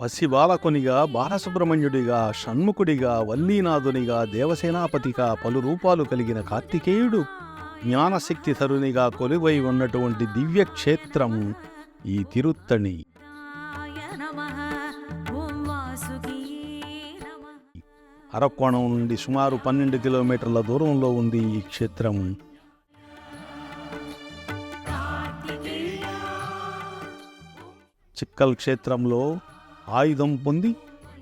పసివాలకునిగా బాలసుబ్రహ్మణ్యుడిగా షణ్ముఖుడిగా వల్లీనాథునిగా దేవసేనాపతిగా పలు రూపాలు కలిగిన కార్తికేయుడు జ్ఞానశక్తి తరునిగా కొలువై ఉన్నటువంటి దివ్యక్షేత్రం ఈ తిరుత్తణి. అరకోణం నుండి సుమారు పన్నెండు కిలోమీటర్ల దూరంలో ఉంది ఈ క్షేత్రం. చిక్కల్ క్షేత్రంలో ఆయుధం పొంది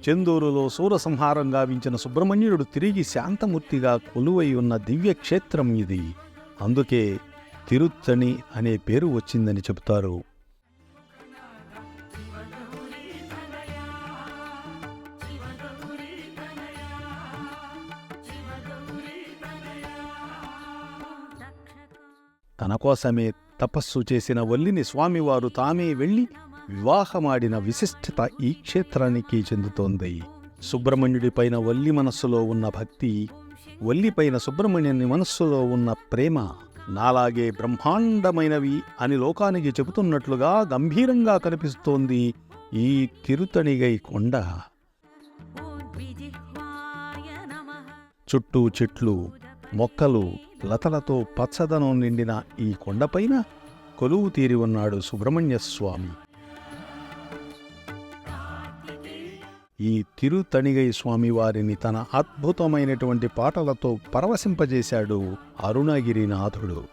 చెందూరులో సూరసంహారం గావించిన సుబ్రహ్మణ్యుడు తిరిగి శాంతమూర్తిగా కొలువై ఉన్న దివ్యక్షేత్రం ఇది. అందుకే తిరుత్తణి అనే పేరు వచ్చిందని చెబుతారు. తన కోసమే తపస్సు చేసిన వల్లిని స్వామివారు తామే వెళ్ళి వివాహమాడిన విశిష్టత ఈ క్షేత్రానికి చెందుతోంది. సుబ్రహ్మణ్యుడిపైన వల్లి మనస్సులో ఉన్న భక్తి వల్లిపైన సుబ్రహ్మణ్యుని మనస్సులో ఉన్న ప్రేమ నాలాగే బ్రహ్మాండమైనవి అని లోకానికి చెబుతున్నట్లుగా గంభీరంగా కనిపిస్తోంది ఈ తిరుతణిగై కొండ. చుట్టూ చెట్లు మొక్కలు లతలతో పచ్చదనం నిండిన ఈ కొండపైన కొలువు తీరి ఉన్నాడు సుబ్రహ్మణ్య స్వామి ఈ తిరుతణిగై స్వామి వారిని తన అద్భుతమైనటువంటి పాటలతో పరవశింపజేశాడు అరుణగిరినాథుడు.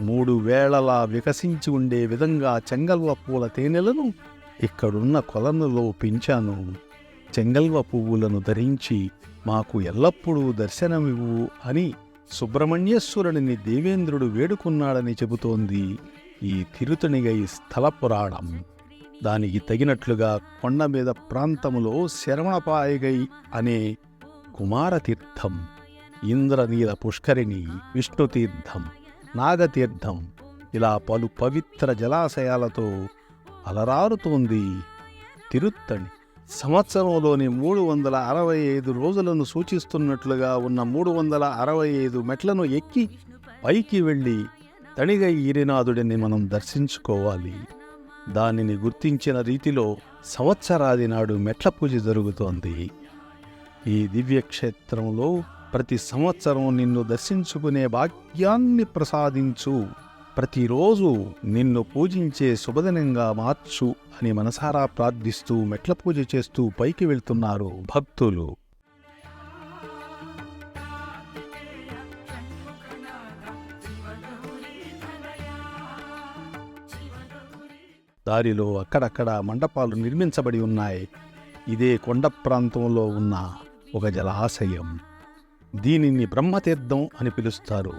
మూడు వేళలా వికసించి ఉండే విధంగా చెంగల్వ పూల తేనెలను ఇక్కడున్న కొలనులో పెంచాను. చెంగల్వ పువ్వులను ధరించి మాకు ఎల్లప్పుడూ దర్శనమివ్వు అని సుబ్రహ్మణ్యేశ్వరుడిని దేవేంద్రుడు వేడుకున్నాడని చెబుతోంది ఈ తిరుతణిగై స్థల పురాణం. దానికి తగినట్లుగా కొండ మీద ప్రాంతములో శరవణపాయగై అనే కుమారతీర్థం ఇంద్రనీల పుష్కరిణి విష్ణుతీర్థం నాగతీర్థం ఇలా పలు పవిత్ర జలాశయాలతో అలరారుతోంది. తిరుత్తణి సంవత్సరంలోని మూడు వందల అరవై ఐదు రోజులను సూచిస్తున్నట్లుగా ఉన్న మూడు వందల అరవై ఐదు మెట్లను ఎక్కి పైకి వెళ్ళి తణిగై ఈరినాథుడిని మనం దర్శించుకోవాలి. దానిని గుర్తించిన రీతిలో సంవత్సరాది నాడు మెట్ల పూజ జరుగుతోంది. ఈ దివ్యక్షేత్రంలో ప్రతి సంవత్సరం నిన్ను దర్శించుకునే భాగ్యాన్ని ప్రసాదించు. ప్రతిరోజు నిన్ను పూజించే శుభదినంగా మార్చు అని మనసారా ప్రార్థిస్తూ మెట్ల పూజ చేస్తూ పైకి వెళ్తున్నారు భక్తులు. దారిలో అక్కడక్కడ మండపాలు నిర్మించబడి ఉన్నాయి. ఇదే కొండ ప్రాంతంలో ఉన్న ఒక జలాశయం. దీనిని బ్రహ్మతీర్థం అని పిలుస్తారు.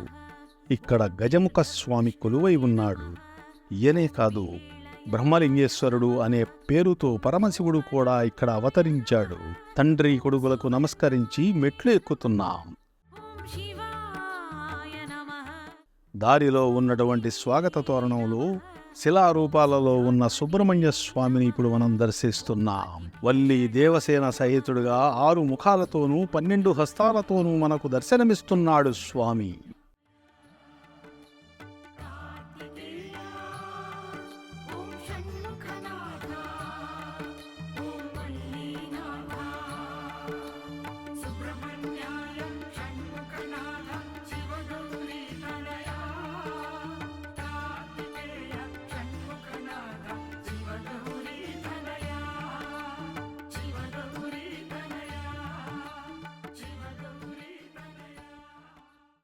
ఇక్కడ గజముఖ స్వామి కొలువై ఉన్నాడు. ఈయనే కాదు బ్రహ్మలింగేశ్వరుడు అనే పేరుతో పరమశివుడు కూడా ఇక్కడ అవతరించాడు. తండ్రి కొడుకులకు నమస్కరించి మెట్లు ఎక్కుతున్నాం దారిలో ఉన్నటువంటి స్వాగత తోరణంలో శిలారూపాలలో ఉన్న సుబ్రహ్మణ్య స్వామిని ఇప్పుడు మనం దర్శిస్తున్నాం. వల్లి దేవసేన సహితుడుగా ఆరు ముఖాలతోనూ పన్నెండు హస్తాలతోనూ మనకు దర్శనమిస్తున్నాడు స్వామి.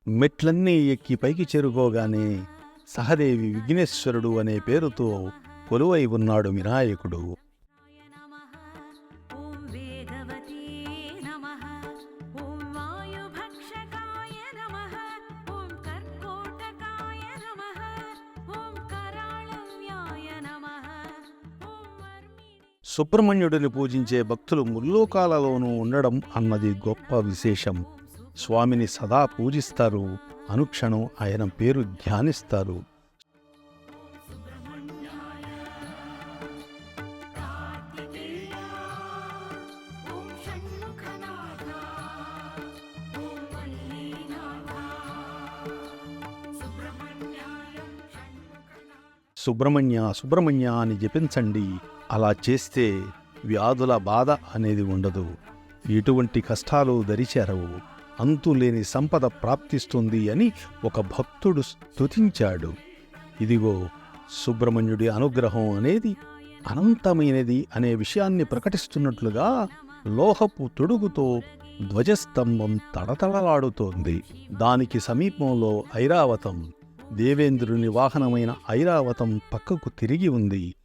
మెట్లన్నీ ఎక్కి పైకి చేరుకోగానే సహదేవి విఘ్నేశ్వరుడు అనే పేరుతో కొలువై ఉన్నాడు వినాయకుడు సుబ్రహ్మణ్యుడిని పూజించే భక్తులు ముల్లోకాలలోనూ ఉండడం అన్నది గొప్ప విశేషం. స్వామిని సదా పూజిస్తారు. అనుక్షణం ఆయన పేరు ధ్యానిస్తారు. సుబ్రహ్మణ్య సుబ్రహ్మణ్య అని జపించండి. అలా చేస్తే వ్యాధుల బాధ అనేది ఉండదు. ఎటువంటి కష్టాలు దరిచేరవు. అంతులేని సంపద ప్రాప్తిస్తుంది అని ఒక భక్తుడు స్తుతించాడు. ఇదిగో సుబ్రహ్మణ్యుడి అనుగ్రహం అనేది అనంతమైనది అనే విషయాన్ని ప్రకటిస్తున్నట్లుగా లోహపు తొడుగుతో ధ్వజస్తంభం తడతడలాడుతోంది. దానికి సమీపంలో ఐరావతం దేవేంద్రుని వాహనమైన ఐరావతం పక్కకు తిరిగి ఉంది.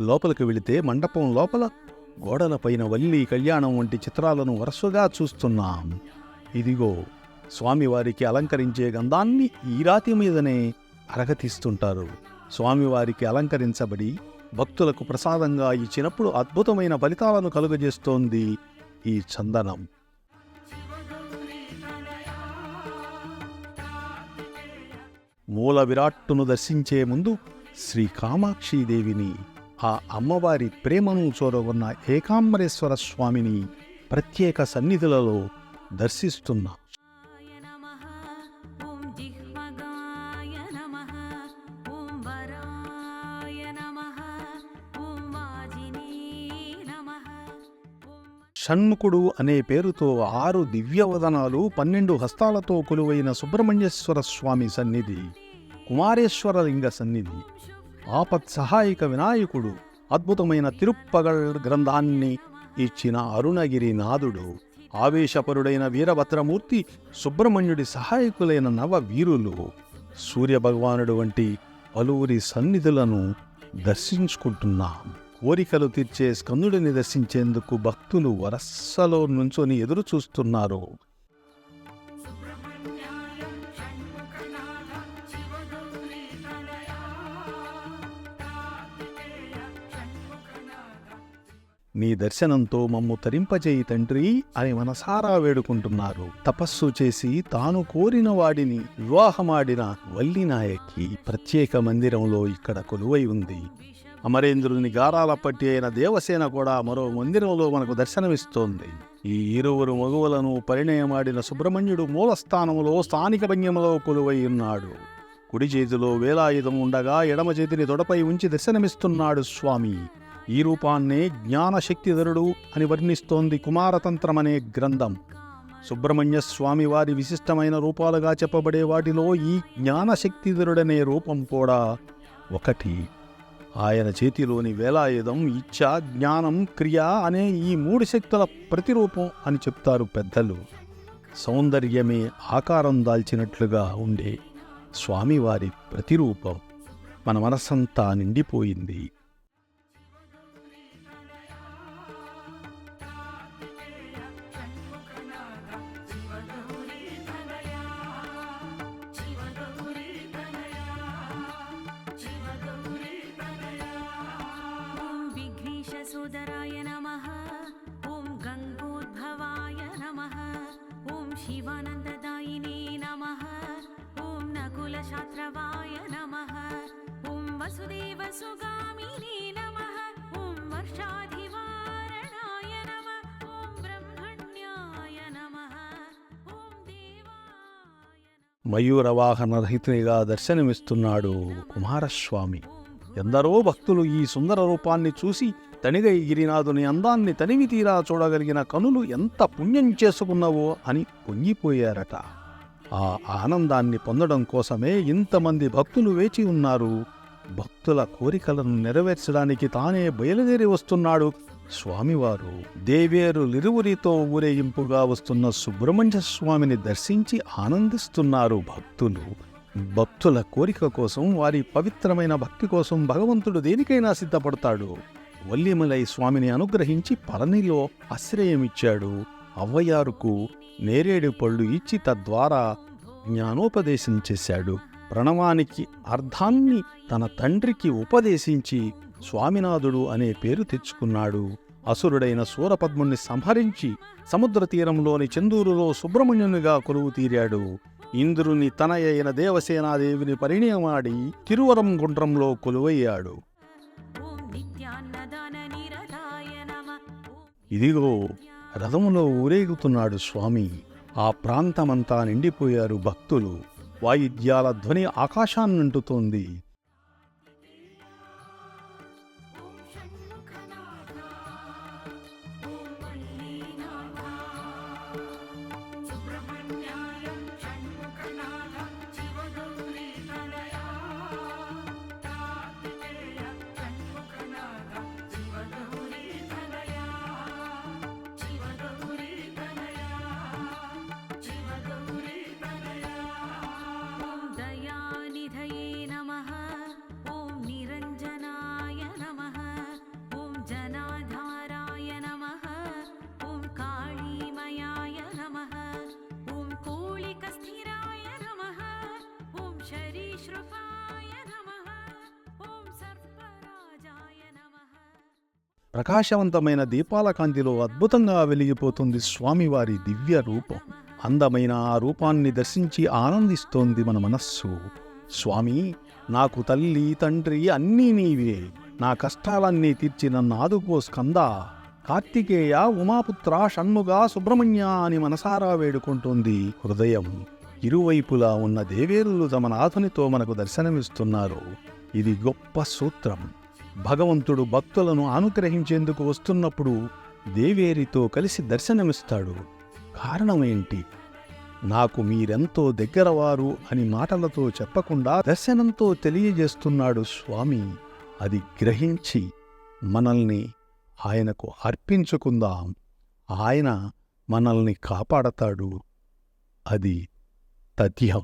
లోపలికి వెళితే మండపం లోపల గోడలపైన వల్లి కళ్యాణం వంటి చిత్రాలను వరుసగా చూస్తున్నాం. ఇదిగో స్వామివారికి అలంకరించే గంధాన్ని ఈ రాతి మీదనే అరగతీస్తుంటారు. స్వామివారికి అలంకరించబడి భక్తులకు ప్రసాదంగా ఇచ్చినప్పుడు అద్భుతమైన ఫలితాలను కలుగజేస్తోంది ఈ చందనం. మూల విరాట్టును దర్శించే ముందు శ్రీ కామాక్షీదేవిని ఆ అమ్మవారి ప్రేమను చూరగొన్న ఏకాంబరేశ్వర స్వామిని ప్రత్యేక సన్నిధులలో దర్శిస్తున్నా. షణ్ముఖుడు అనే పేరుతో ఆరు దివ్యవదనాలు పన్నెండు హస్తాలతో కొలువైన సుబ్రహ్మణ్యేశ్వర స్వామి సన్నిధి కుమారేశ్వర లింగ సన్నిధి. ఆపత్ సహాయక వినాయకుడు అద్భుతమైన తిరుప్పగల్ గ్రంథాన్ని ఇచ్చిన అరుణగిరి నాథుడు ఆవేశపరుడైన వీరభద్రమూర్తి సుబ్రహ్మణ్యుడి సహాయకులైన నవ వీరులు సూర్యభగవానుడు వంటి పలువురి సన్నిధులను దర్శించుకుంటున్నాం. కోరికలు తీర్చే స్కందుడిని దర్శించేందుకు భక్తులు వరస్సలో నుంచొని ఎదురు చూస్తున్నారు నీ దర్శనంతో మమ్ము తరింపజేయి తండ్రి అని మనసారా వేడుకుంటున్నారు. తపస్సు చేసి తాను కోరిన వాడిని వివాహమాడిన వల్లినాయకి ప్రత్యేక మందిరంలో ఇక్కడ కొలువై ఉంది. అమరేంద్రుని గారాల పట్టి అయిన దేవసేన కూడా మరో మందిరంలో మనకు దర్శనమిస్తోంది. ఈ ఇరువురు మగువలను పరిణయమాడిన సుబ్రహ్మణ్యుడు మూలస్థానంలో స్థానిక భంగిమలో కొలువై ఉన్నాడు. కుడి చేతిలో వేలాయుధం ఉండగా ఎడమ చేతిని తొడపై ఉంచి దర్శనమిస్తున్నాడు స్వామి. ఈ రూపాన్నే జ్ఞానశక్తిధరుడు అని వర్ణిస్తోంది కుమారతంత్రమనే గ్రంథం. సుబ్రహ్మణ్య స్వామి వారి విశిష్టమైన రూపాలుగా చెప్పబడే వాటిలో ఈ జ్ఞానశక్తిధరుడనే రూపం కూడా ఒకటి. ఆయన చేతిలోని వేలాయుధం ఇచ్ఛ జ్ఞానం క్రియ అనే ఈ మూడు శక్తుల ప్రతిరూపం అని చెప్తారు పెద్దలు. సౌందర్యమే ఆకారం దాల్చినట్లుగా ఉండే స్వామివారి ప్రతిరూపం. మన మనస్సంతా నిండిపోయింది. దేవాయ మయూరవాహన దర్శనమిస్తున్నాడు కుమారస్వామి. ఎందరో భక్తులు ఈ సుందర రూపాన్ని చూసి తనిగై గిరినాథుని అందాన్ని తనివి తీరా చూడగలిగిన కనులు ఎంత పుణ్యం చేసుకున్నావో అని పొంగిపోయారట. ఆ ఆనందాన్ని పొందడం కోసమే ఇంతమంది భక్తులు వేచి ఉన్నారు. భక్తుల కోరికలను నెరవేర్చడానికి తానే బయలుదేరి వస్తున్నాడు స్వామివారు దేవేరులిరువురితో ఊరేగింపుగా వస్తున్న సుబ్రహ్మణ్య స్వామిని దర్శించి ఆనందిస్తున్నారు భక్తులు. భక్తుల కోరిక కోసం వారి పవిత్రమైన భక్తి కోసం భగవంతుడు దేనికైనా సిద్ధపడతాడు. వల్లిమలై స్వామిని అనుగ్రహించి పళనిలో ఆశ్రయమిచ్చాడు. అవ్వయారుకు నేరేడు పళ్ళు ఇచ్చి తద్వారా జ్ఞానోపదేశం చేశాడు. ప్రణవానికి అర్థాన్ని తన తండ్రికి ఉపదేశించి స్వామినాథుడు అనే పేరు తెచ్చుకున్నాడు. అసురుడైన సూరపద్ముణ్ణి సంహరించి సముద్ర తీరంలోని చందూరులో సుబ్రహ్మణ్యునిగా కొలువు తీరాడు. ఇంద్రుని తనయైన దేవసేనాదేవిని పరిణయమాడి తిరువరం గుండ్రంలో కొలువయ్యాడు. ఇదిగో రథములో ఊరేగుతున్నాడు స్వామి. ఆ ప్రాంతమంతా నిండిపోయారు భక్తులు. వాయిద్యాల ధ్వని ఆకాశాన్నంటుతోంది. ప్రకాశవంతమైన దీపాల కాంతిలో అద్భుతంగా వెలిగిపోతుంది స్వామివారి దివ్య రూపం. అందమైన ఆ రూపాన్ని దర్శించి ఆనందిస్తోంది మన మనస్సు. స్వామి నాకు తల్లి తండ్రి అన్నీ నీవే. నా కష్టాలన్నీ తీర్చి నన్ను ఆదుకో స్కంద. కార్తికేయ ఉమాపుత్ర షణ్ముగా సుబ్రహ్మణ్య అని మనసారా వేడుకుంటోంది హృదయం. ఇరువైపులా ఉన్న దేవేరులు తమ నాథునితో మనకు దర్శనమిస్తున్నారు. ఇది గొప్ప సూత్రం. భగవంతుడు భక్తులను అనుగ్రహించేందుకు వస్తున్నప్పుడు దేవేరితో కలిసి దర్శనమిస్తాడు. కారణమేంటి నాకు మీరెంతో దగ్గరవారు అని మాటలతో చెప్పకుండా దర్శనంతో తెలియజేస్తున్నాడు స్వామి. అది గ్రహించి మనల్ని ఆయనకు అర్పించుకుందాం. ఆయన మనల్ని కాపాడతాడు. అది తథ్యం.